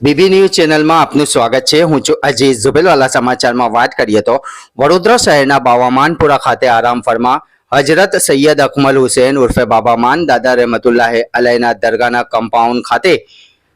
BB news ચેનલમાં આપનું સ્વાગત છે. હું છું અજીત ઝુબેલવાલા સમાચારમાં વાત કરીએ તો વડોદરા શહેરના બાવામાનપુરા ખાતે આરામ ફરમા હજરત સૈયદ અકમલ હુસેન ઉર્ફે બાબામાન, દાદા રહેમતુલ્લાહે અલયના દરગાહના કમ્પાઉન્ડ ખાતે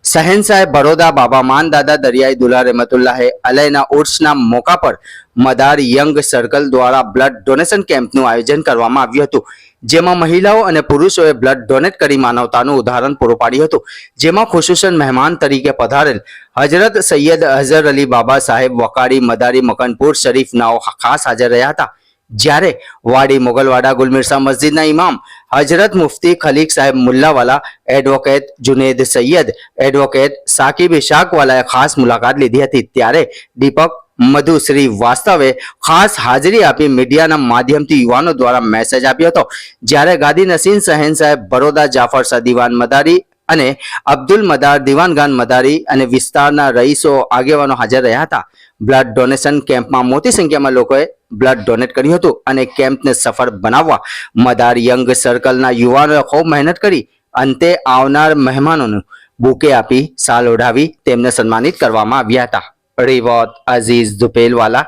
સહેન બરોદા બાબામાન, દાદા દરિયાઈ દુલા રહેમતુલ્લાહે અલયના ઉર્સના મોકા પર મદાર યંગ સર્કલ દ્વારા બ્લડ ડોનેશન કેમ્પનું આયોજન કરવામાં આવ્યું હતું. જેમાં મહિલાઓ અને પુરુષોએ બ્લડ ડોનેટ કરી માનવતાનું ઉદાહરણ પૂરું પાડ્યું હતું, જેમાં ખુશુસન મહેમાન તરીકે પધારેલ હજરત સૈયદ અઝહર અલી બાબા સાહેબ વકાડી, મદારી, મકનપુર શરીફનાઓ ખાસ હાજર રહ્યા હતા. જ્યારે વાડી મોગલવાડા ગુલમિરસા મસ્જિદના ઇમામ હજરત મુફતી ખલીક સાહેબ મુલ્લાવાલા એડવોકેટ જુનેદ સૈયદ એડવોકેટ સાકિબ શાકવાલાએ ખાસ મુલાકાત લીધી હતી. ત્યારે દીપક મધુ શ્રી વાસ્તવે ખાસ હાજરી આપી મીડિયાના માધ્યમથી યુવાનો દ્વારા મેસેજ આપ્યો હતો. જ્યારે ગાદી નસીન સહેન બરોડા જાફર શાહ દિવાન મદારી અને અબ્દુલ મદાર દિવાનગાન મદારી અને વિસ્તારના રહીશો આગેવાનો હાજર રહ્યા હતા. બ્લડ ડોનેશન કેમ્પમાં મોટી સંખ્યામાં લોકોએ બ્લડ ડોનેટ કર્યું હતું અને કેમ્પને સફળ બનાવવા મદાર યંગ સર્કલના યુવાનોએ ખૂબ મહેનત કરી. અંતે આવનાર મહેમાનોનું બુકે આપી સાલ ઓઢાવી તેમને સન્માનિત કરવામાં આવ્યા હતા. रिवॉत अजीज दुपेलवाला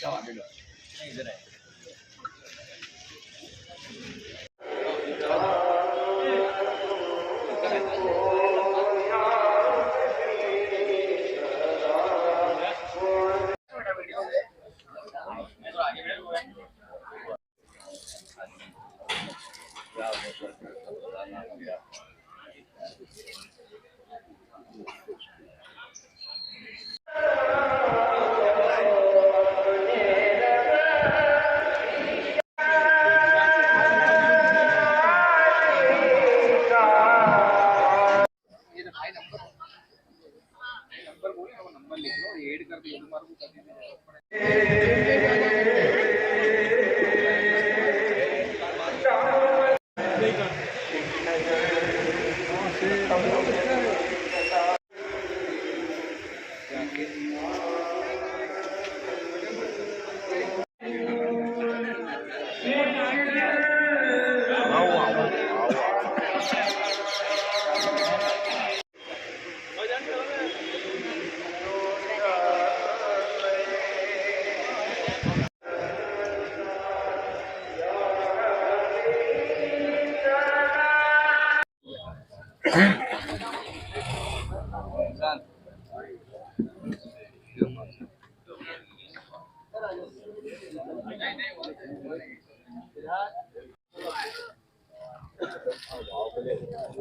જવા બેડો નહીં જરાય 然后我。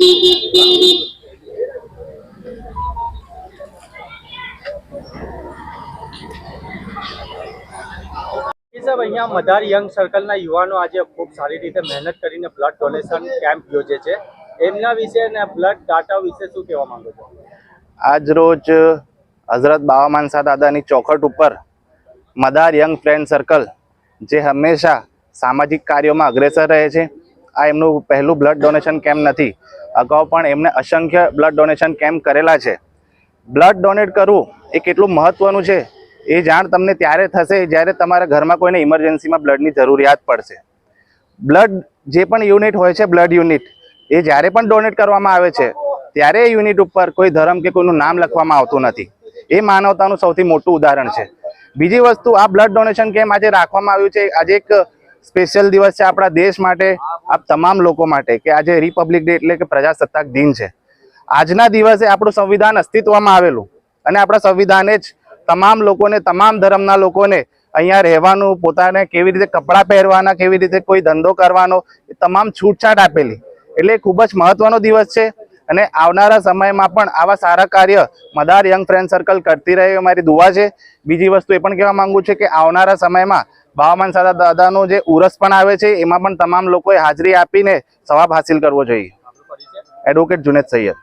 અહીંયા મધાર યંગ સર્કલના યુવાનો આજે ખૂબ સારી રીતે મહેનત કરીને બ્લડ ડોનેશન કેમ્પ યોજે છે. એમના વિશે અને બ્લડ ડાટા વિશે શું કહેવા માંગો છો? આજ રોજ હઝરત બાવા માનસા દાદાની ચોખટ ઉપર મદાર યંગ ફ્રેન્ડ સર્કલ જે હંમેશા સામાજિક કાર્યોમાં અગ્રેસર રહે છે. આ એમનું પહેલું બ્લડ ડોનેશન કેમ્પ નથી. અગાઉ પણ એમને અસંખ્ય બ્લડ ડોનેશન કેમ્પ કરેલા છે. બ્લડ ડોનેટ કરવું એ કેટલું મહત્ત્વનું છે એ જાણ તમને ત્યારે થશે જ્યારે તમારા ઘરમાં કોઈને ઇમરજન્સીમાં બ્લડની જરૂરિયાત પડશે. બ્લડ જે પણ યુનિટ હોય છે બ્લડ યુનિટ એ જ્યારે પણ ડોનેટ કરવામાં આવે છે, ત્યારે એ યુનિટ ઉપર કોઈ ધર્મ કે કોઈનું નામ લખવામાં આવતું નથી. એ માનવતાનું સૌથી મોટું ઉદાહરણ છે. બીજી વસ્તુ, આ બ્લડ ડોનેશન કેમ્પ આજે રાખવામાં આવ્યું છે. આજે એક સ્પેશિયલ દિવસ છે આપણા દેશ માટે આ તમામ લોકો માટે કે આજે રિપબ્લિક ડે એટલે કે પ્રજાસત્તાક દિન છે. આજના દિવસે આપણું સંવિધાન અસ્તિત્વમાં આવેલું અને આપણા સંવિધાને જ તમામ લોકોને, તમામ ધર્મના લોકોને અહીંયા રહેવાનું, પોતાને કેવી રીતે કપડાં પહેરવાના, કેવી રીતે કોઈ ધંધો કરવાનો, એ તમામ છૂટછાટ આપેલી. એટલે ખૂબ જ મહત્વનો દિવસ છે અને આવનારા સમયમાં પણ આવા સારા કાર્ય મદાર યંગ ફ્રેન્ડ સર્કલ કરતી રહે મારી દુવા છે. બીજી વસ્તુ એ પણ કહેવા માંગુ છે કે આવનારા સમયમાં બાવામાન સાદા દાદાનો જે ઉરસ પણ આવે છે એમાં પણ તમામ લોકોએ હાજરી આપીને સવાબ હાસિલ કરવો જોઈએ એડવોકેટ જુનેદ સૈયદ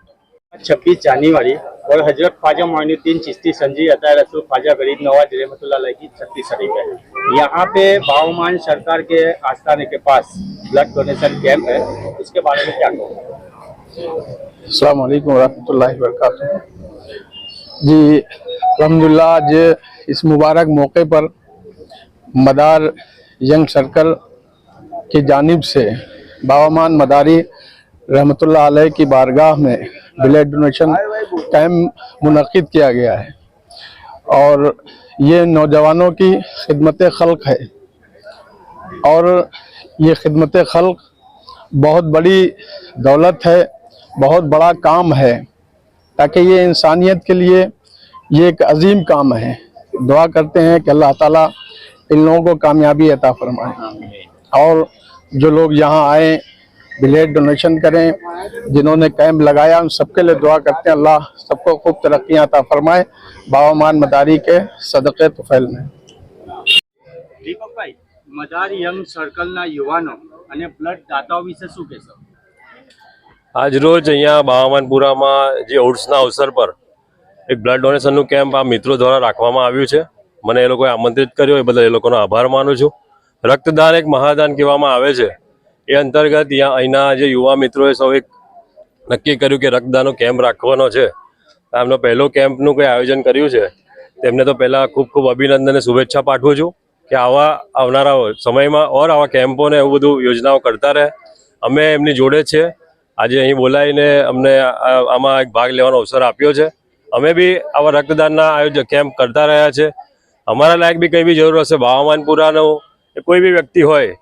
छब्बीस जनवरी और हजरत ख्वाजा मोइनुद्दीन चिश्ती संजी अता रसूल ख्वाजा गरीब नवाज रहमतुल्लाह अलैह की छत्ती शरीफ है यहाँ पे बावमान सरकार के आस्थाने के पास ब्लड डोनेशन कैंप है इसके बारे में क्या कहोगे अस्सलाम वालेकुम वरहमतुल्लाहि वबरकातुहू जी अल्हम्दुलिल्लाह आज इस मुबारक मौके पर मदार यंग सर्कल की जानिब से बावामान मदारी रहमतुल्लाह अलैह की बारगाह में ब्लड डोनेशन कैम्प मुनक़िद किया गया है। और ये नौजवानों की खिदमत खल्क है। और ये खिदमत खल्क बहुत बड़ी दौलत है, बहुत बड़ा काम है, ताकि ये इंसानियत के लिए ये एक अजीम काम है। दुआ करते हैं कि अल्लाह ताला इन लोगों को कामयाबी अता फरमाए और जो लोग यहाँ आए ब्लड डोनेशन करें जिन्होंने कैंप लगाया उन सबके लिए दुआ करते हैं अल्लाह सबको खूब तरक्कियाँ अता फरमाए बावामान मदारी के सदक़े तुफैल में દીપકભાઈ મદાર યંગ સર્કલના યુવાનો અને બ્લડ દાતાઓ વિશે શું કહેશો આજરોજ અહીંયા બાવામાનપુરામાં જે ઉર્સના અવસર પર એક બ્લડ ડોનેશનનું કેમ્પ આ મિત્રો દ્વારા રાખવામાં આવ્યું છે મને એ લોકોએ આમંત્રિત કર્યો, એ બદલ એ લોકોનો આભાર માનું છું. રક્તદાન એક મહાદાન કહેવામાં આવે છે. એ અંતર્ગત અહીંના જે યુવા મિત્રોએ સૌ એક નક્કી કર્યું કે રક્તદાનનો કેમ્પ રાખવાનો છે. એમનો પહેલો કેમ્પનું કંઈ આયોજન કર્યું છે. તેમને તો પહેલાં ખૂબ ખૂબ અભિનંદન અને શુભેચ્છા પાઠવું છું કે આવા આવનારા સમયમાં ઓર આવા કેમ્પોને એવું બધું યોજનાઓ કરતા રહે. અમે એમની જોડે છે. આજે અહીં બોલાવીને અમને આમાં એક ભાગ લેવાનો અવસર આપ્યો છે. અમે બી આવા રક્તદાનના આયોજન કેમ્પ કરતા રહ્યા છે. અમારા લાયક બી કંઈ બી જરૂર હશે ભાવમાનપુરાનો કે કોઈ બી વ્યક્તિ હોય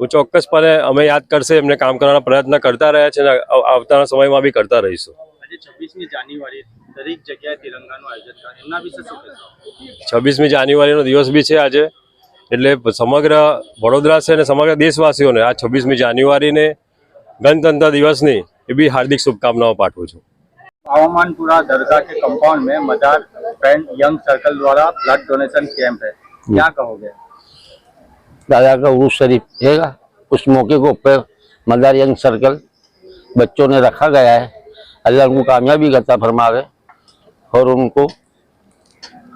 હું ચોક્કસપણે અમે યાદ કરશે એમને કામ કરવાના પ્રયત્ન કરતા રહ્યા છે અને આવતાના સમયમાં બી કરતા રહીશું. છવ્વીસમી જાન્યુઆરીનો દિવસ બી છે આજે એટલે સમગ્ર વડોદરા છે અને સમગ્ર દેશવાસીઓને આ છવ્વીસમી જાન્યુઆરીને ગણતંત્ર દિવસની એ બી હાર્દિક શુભકામનાઓ પાઠવું છું. पावमानपुरा दरगाह के कंपाउंड में मदार फ्रेंड यंग सर्कल द्वारा ब्लड डोनेशन कैंप है। क्या कहोगे? दादा का उर्स शरीफ रहेगा। उस मौके को ऊपर मदार यंग सर्कल बच्चों ने रखा गया है। अल्लाह उनको कामयाबी करता फरमावे और उनको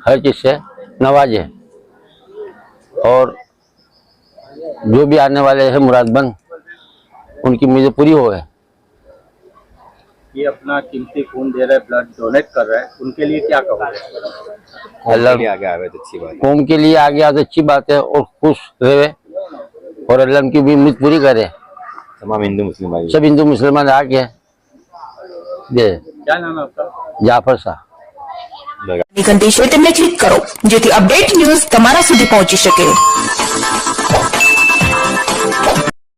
हर चीज़ से नवाजे। और जो भी आने वाले हैं मुरादबंद उनकी मुझे पूरी हो है ये अपना कीमती खून दे रहे ब्लड डोनेट कर रहे हैं उनके लिए क्या कहोगे अल्लाह आगे आवे तो अच्छी बात कौम के लिए आगे आते अच्छी बात है और खुश रहे और अल्लाह उनकी भी उम्मीद पूरी करे तमाम हिंदू मुस्लिम भाई सब हिंदू मुसलमान आके दे क्या नाम है आपका જાફર શાહ ઘંટી છે તેમને ક્લિક કરો જેથી અપડેટ ન્યૂઝ તમારા સુધી પહોંચી શકે